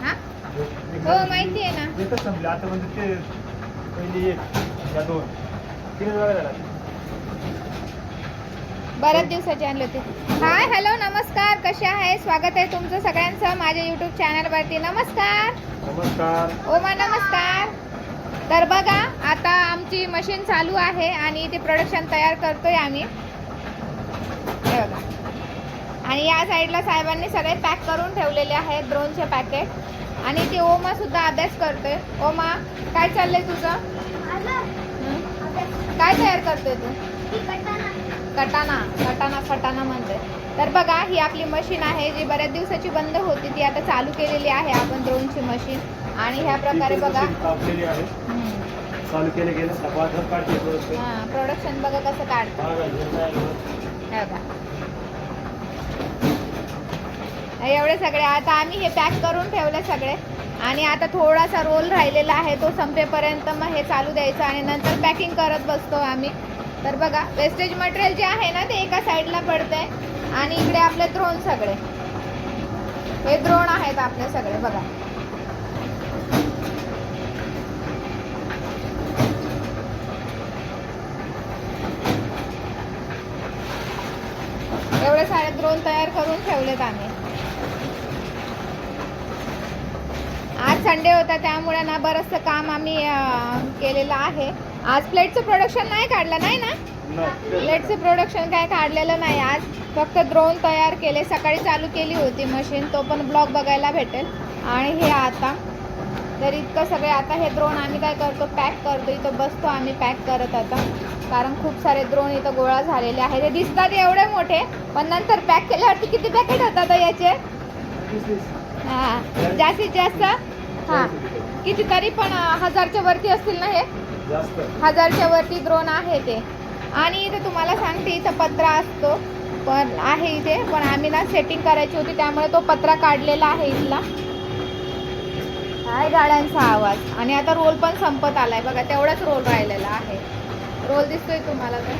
हा? हो माहिती आहे ना. एकच संपले. आता म्हणजे ते पहिली एक या दोन. तीन वेळा झाला बऱ्याच दिवसाची आणली होती. हाय हॅलो नमस्कार. कसे आहे? स्वागत आहे तुमचं सगळ्यांचं माझ्या युट्यूब चॅनलवरती नमस्कार. नमस्कार. ओमा नमस्कार. तर बघा आता आमची मशीन चालू आहे आणि ते प्रोडक्शन तयार करतोय आम्ही. आणि या साईडला साहेबांनी सगळे पॅक करून ठेवलेले आहेत ड्रोनचे पॅकेट आणि ते ओमा सुद्धा अभ्यास करतोय. ओमा काय चाललंय तुझं? काय तयार करतोय तू? कटाना कटाना फटाना म्हणते तर बघा ही आपली मशीन आहे जी बऱ्याच दिवसाची बंद होती. ती आता चालू केलेली आहे आपण ड्रोनची मशीन आणि ह्या प्रकारे बघा. चालू केले गेले. हा प्रोडक्शन बघा कसं काढतं. एवढे सगळे आता आम्ही हे पॅक करून ठेवले सगळे. आणि आता थोडासा रोल राहिलेला आहे तो संपेपर्यंत मग हे चालू द्यायचं आणि नंतर पॅकिंग करत बसतो आम्ही. तर बघा वेस्टेज मटेरियल जे आहे ना ते एका साईडला पडतंय. आणि इकडे आपले द्रोण सगळे. हे द्रोण आहेत आपले सगळे बघा. सारे द्रोण तयार करून ठेवलेत आम्ही. आज संडे होता त्यामुळे ना बरंचसं काम आम्ही केलेलं आहे. आज प्लेटचं प्रोडक्शन नाही काढलं नाही ना? प्लेटचं प्रोडक्शन काय काढलेलं नाही. आज फक्त ड्रोन तयार केले. सकाळी चालू केली होती मशीन तो पण ब्लॉग बघायला भेटेल. आणि हे आता तर इतकं सगळे आता हे द्रोण आम्ही काय करतो पॅक करतो इथं बसतो आम्ही पॅक करत आता. कारण खूप सारे द्रोण इथं गोळा झालेले आहेत. ते दिसतात एवढे मोठे पण नंतर पॅक केल्यावरती किती पॅकेट होतात हो याचे? हां जास्तीत जास्त? हां. कितीतरी पण हजारच्या वरती असतील ना हे? हजारच्या वरती द्रोण आहे ते. आणि इथे तुम्हाला सांगते इथं पत्रा असतो. पण आहे इथे पण आम्ही ना सेटिंग करायची होती त्यामुळे तो पत्रा काढलेला आहे इथला. आहे गाड्यांचा आवाज. आणि आता रोल पण संपत आलाय. बघा तेवढाच रोल राहिलेला आहे. रोल दिसतोय तुम्हाला तर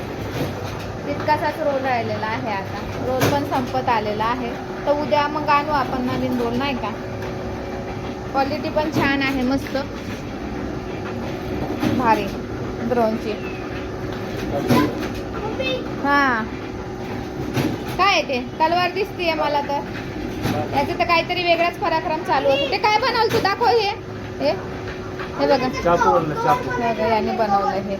तितकासाच रोल राहिलेला आहे आता. रोल पण संपत आलेला आहे. तर उद्या मग आणू आपण नवीन रोल नाही का? क्वालिटी पण छान आहे मस्त. भारी. ड्रोनची. हा. काय आहे ते? तलवार दिसतीये मला तर. याचं तर काहीतरी वेगळाच पराक्रम चालू असतो. ते काय बनवलं तू? दाखव हे. हे? हे बघा. याने बनवलं हे.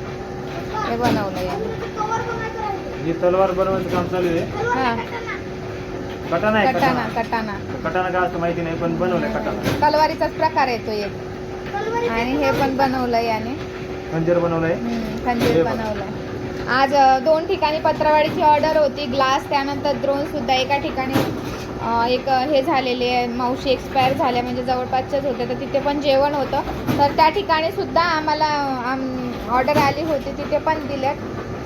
हे बनवलं याने. तलवार बनवायचं काम चालू आहे. हा. कटाना कटाना कटाना कटाना काय असतं माहिती नाही पण बनवलंय कटाना तलवारीचाच प्रकार येतो एक. आणि हे पण बनवलं याने. खंजीर बनवलंय. खंजीर बनवलाय. आज दोन ठिकाणी पत्रावाडीची ऑर्डर होती. ग्लास त्यानंतर द्रोण सुद्धा एका ठिकाणी एक हे झालेले आहे मावशी एक्सपायर झाल्या म्हणजे जवळपासच्याच होत्या तर तिथे पण जेवण होतं. तर त्या ठिकाणी सुद्धा आम्हाला ऑर्डर आली होती तिथे पण दिल्यात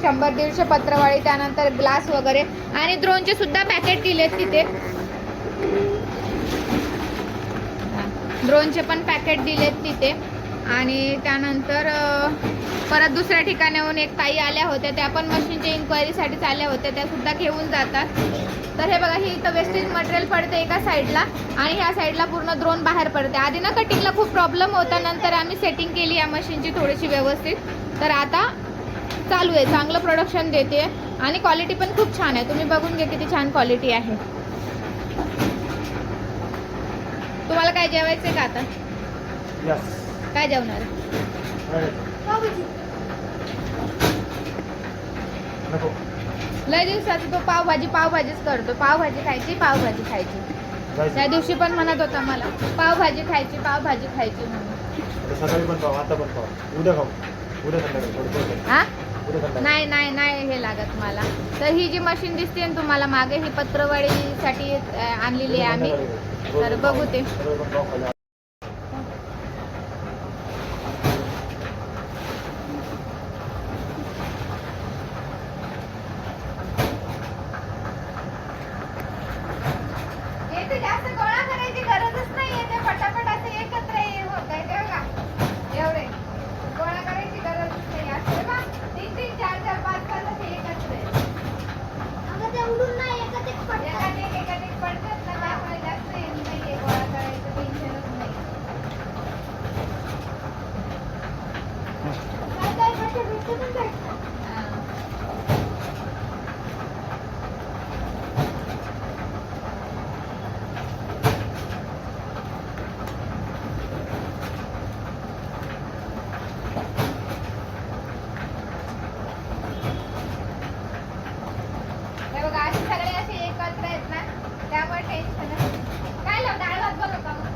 शंभर दीडशे पत्रवाळी त्यानंतर ग्लास वगैरे. आणि द्रोणचे सुद्धा पॅकेट दिलेत तिथे. ड्रोनचे पण पॅकेट दिलेत तिथे. आणि त्यानंतर परत दुसऱ्या ठिकाणाहून एक ताई आल्या होत्या. त्या पण मशीनच्या इन्क्वायरीसाठीच आल्या होत्या. त्या सुद्धा घेऊन जातात. तर हे बघा ही इथं वेस्टेज मटेरियल पडते एका साईडला आणि ह्या साईडला पूर्ण द्रोण बाहेर पडते. आधी ना कटिंगला खूप प्रॉब्लेम होता. नंतर आम्ही सेटिंग केली या मशीनची थोडीशी व्यवस्थित. तर आता चालू आहे. चांगलं प्रोडक्शन देते. आणि क्वालिटी पण खूप छान आहे. तुम्ही बघून घ्या किती छान क्वालिटी आहे. तुम्हाला काय जेवायचं आहे का आता? यस काय जेवणार? लय दिवसाची तो पावभाजी पावभाजीच करतो. पावभाजी खायची पावभाजी खायची. त्या दिवशी पण म्हणत होता मला पावभाजी खायची पावभाजी खायची म्हणून. सकाळी पण आता पण उद्या खाऊ. उद्या. हा? नाही नाही नाही हे लागत मला. तर ही जी मशीन दिसते ना तुम्हाला मागे ही पत्रवाडीसाठी अं, आणलेली आहे आम्ही. तर बघू. ते. हे बघा असे सगळे असे एकत्र आहेत ना त्यामुळे काय लाव डाळ भात बनवता मग?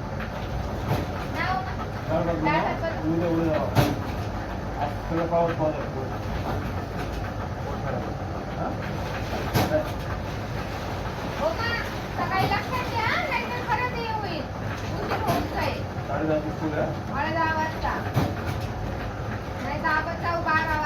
डाळ हो? का? सकाळी लक्षात घ्या नाहीतर परत हे होऊन जाईल साडे दहा वाजता नाही दहा वाजता बारा वाजता.